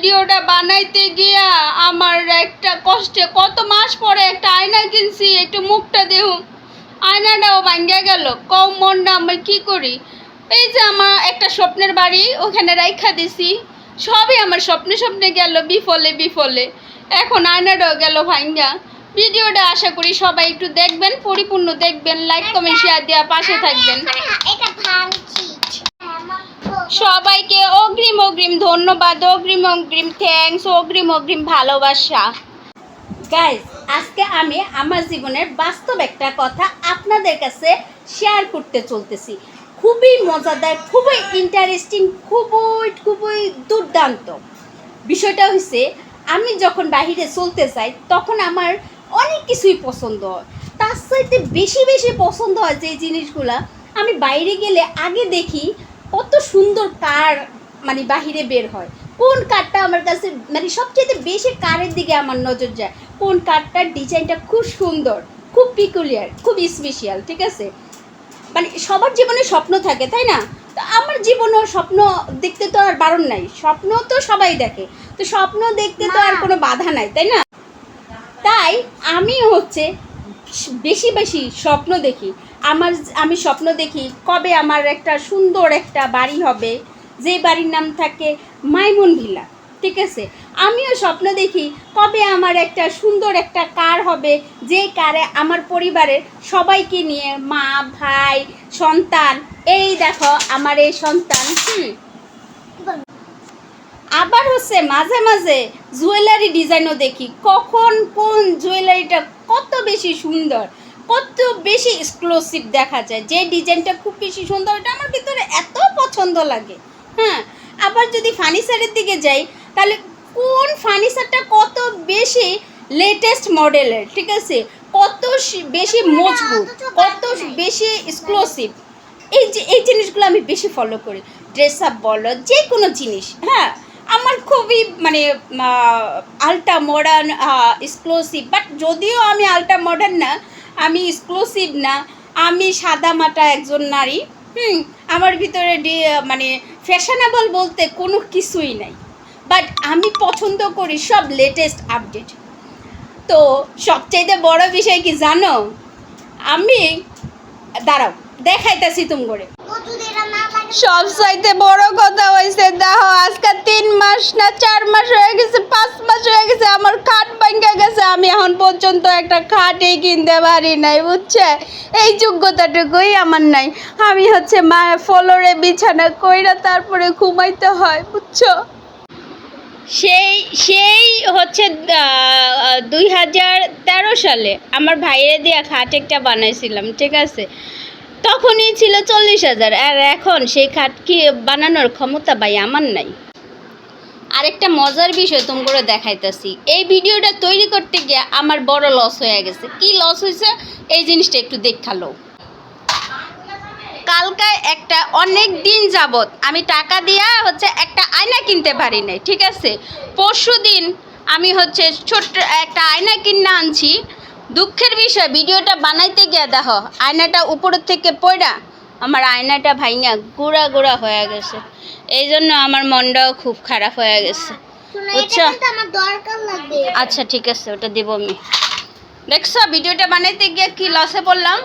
ভিডিওটা বানাইতে গিয়া আমার একটা কষ্টে কত মাস পরে একটা আয়না কিনছি, একটু মুখটা দেহু আয়নাটাও ভাঙ্গা গেল। কম মনটা আমি কি করি? এই যে আমার একটা স্বপ্নের বাড়ি, ওখানে রাইখা দিছি। সবই আমার স্বপ্নে স্বপ্নে গেল, বিফলে বিফলে। এখন আয়নাটাও গেল ভাঙ্গা। ভিডিওটা আশা করি সবাই একটু দেখবেন, পরিপূর্ণ দেখবেন। লাইক কমেন্ট শেয়ার দেওয়া পাশে থাকবেন। এটা ভাঙছি সবাইকে অগ্রিম অগ্রিম ধন্যবাদ, অগ্রিম অগ্রিম থ্যাংকস অগ্রিম অগ্রিম ভালোবাসা। গাইজ আজকে আমি আমার জীবনের বাস্তব একটা কথা আপনাদের কাছে শেয়ার করতে চলতেছি। খুবই মজাদার, খুবই ইন্টারেস্টিং খুবই খুবই দুর্দান্ত। বিষয়টা হচ্ছে আমি যখন বাইরে চলতে যাই, তখন আমার অনেক কিছুই পছন্দ হয়। তার সাথে বেশি বেশি পছন্দ হয় যে জিনিসগুলা আমি বাইরে গেলে আগে দেখি সুন্দর কার মানে বাহিরে বের হয়। কোন কারটা আমার কাছে মানে সবচেয়ে বেশি কারের দিকে আমার নজর যায় কোন কারটার ডিজাইনটা খুব সুন্দর খুব পিকুলিয়ার খুব স্পেশিয়াল ঠিক আছে? মানে সবার জীবনে স্বপ্ন থাকে তাই না? তো আমার জীবনেও স্বপ্ন দেখতে তো আর বারণ নাই স্বপ্ন তো সবাই দেখে তো স্বপ্ন দেখতে তো আর কোনো বাধা নাই তাই না? তাই আমি হচ্ছে বেশি বেশি স্বপ্ন দেখি আমার আমি স্বপ্ন দেখি কবে আমার একটা সুন্দর একটা বাড়ি হবে। যে বাড়ির নাম থাকে মাইমুন ভিলা, ঠিক আছে? আমিও স্বপ্ন দেখি কবে আমার একটা সুন্দর একটা কার হবে। যে কারে আমার পরিবারের সবাইকে নিয়ে মা, ভাই, সন্তান, এই দেখো আমার এই সন্তান, হুম। আবার হচ্ছে মাঝে মাঝে জুয়েলারি ডিজাইনও দেখি। কখন কোন জুয়েলারিটা কত বেশি সুন্দর। কত বেশি এক্সক্লুসিভ দেখা যায়। যে ডিজাইনটা খুব বেশি সুন্দর এটা আমার ভিতরে এত পছন্দ লাগে। হ্যাঁ আবার যদি ফার্নিচারের দিকে যাই তাহলে কোন ফার্নিচারটা কত বেশি লেটেস্ট মডেলের ঠিক আছে? কত বেশি মজবুত কত বেশি এক্সক্লুসিভ এই যে এই জিনিসগুলো আমি বেশি ফলো করি। ড্রেস আপ বলো যে কোনো জিনিস হ্যাঁ? আমার খুবই মানে আলটা মডার্ন এক্সক্লুসিভ বাট যদিও আমি আলটা মডার্ন না আমি এক্সক্লুসিভ না, আমি সাদা মাটা একজন নারী, হুম, আমার ভিতরে মানে ফ্যাশনেবল বলতে কোনো কিছুই নাই। বাট আমি পছন্দ করি সব লেটেস্ট আপডেট তো সবচাইতে বড় বিষয় কি জানো? আমি, দাঁড়াও, দেখাইতেছি তুম করে। সব চাইতে বড় কথা হয়েছে দেখো, আজকে তিন মাস না চার মাস হয়ে গেছে, পাঁচ মাস হয়ে গেছে, আমার খাট ভাঙ্গা গেছে, আমি এখন পর্যন্ত একটা খাটই কিনতে পারি নাই, বুঝছে? এই যোগ্যতাটুকুই আমার নাই। আমি হচ্ছে মা ফ্লোরে বিছানা কইরা তারপরে ঘুমাইতে হয়, বুঝছ? সেই সেই হচ্ছে দুই হাজার তেরো সালে আমার ভাইয়ের দিয়া খাট একটা বানাইছিলাম, ঠিক আছে? তখনই ছিল চল্লিশ হাজার। আর এখন সেই খাট কি বানানোর ক্ষমতা ভাই আমার নাই। আরেকটা মজার বিষয় তুমি করে দেখাইতেছি। এই ভিডিওটা তৈরি করতে গিয়ে আমার বড় লস হয়ে গেছে। কি লস হয়েছে? এই জিনিসটা একটু দেখাল কালকায় একটা অনেক দিন যাবত আমি টাকা দিয়া হচ্ছে একটা আয়না কিনতে পারি নাই, ঠিক আছে? পরশু দিন আমি হচ্ছে ছোট্ট একটা আয়না কিনে আনছি। দুঃখের বিষয় ভিডিওটা বানাইতে গিয়া দেখো আয়নাটা উপরের থেকে পড়া আমার আয়নাটা ভাইঙা গুঁড়া গুঁড়া হয়ে গেছে। এই জন্য আমার মনটাও খুব খারাপ হয়ে গেছে। বুঝছ? আচ্ছা ঠিক আছে ওটা দেবো আমি। দেখছ ভিডিওটা বানাইতে গিয়ে কি লসে পড়লাম?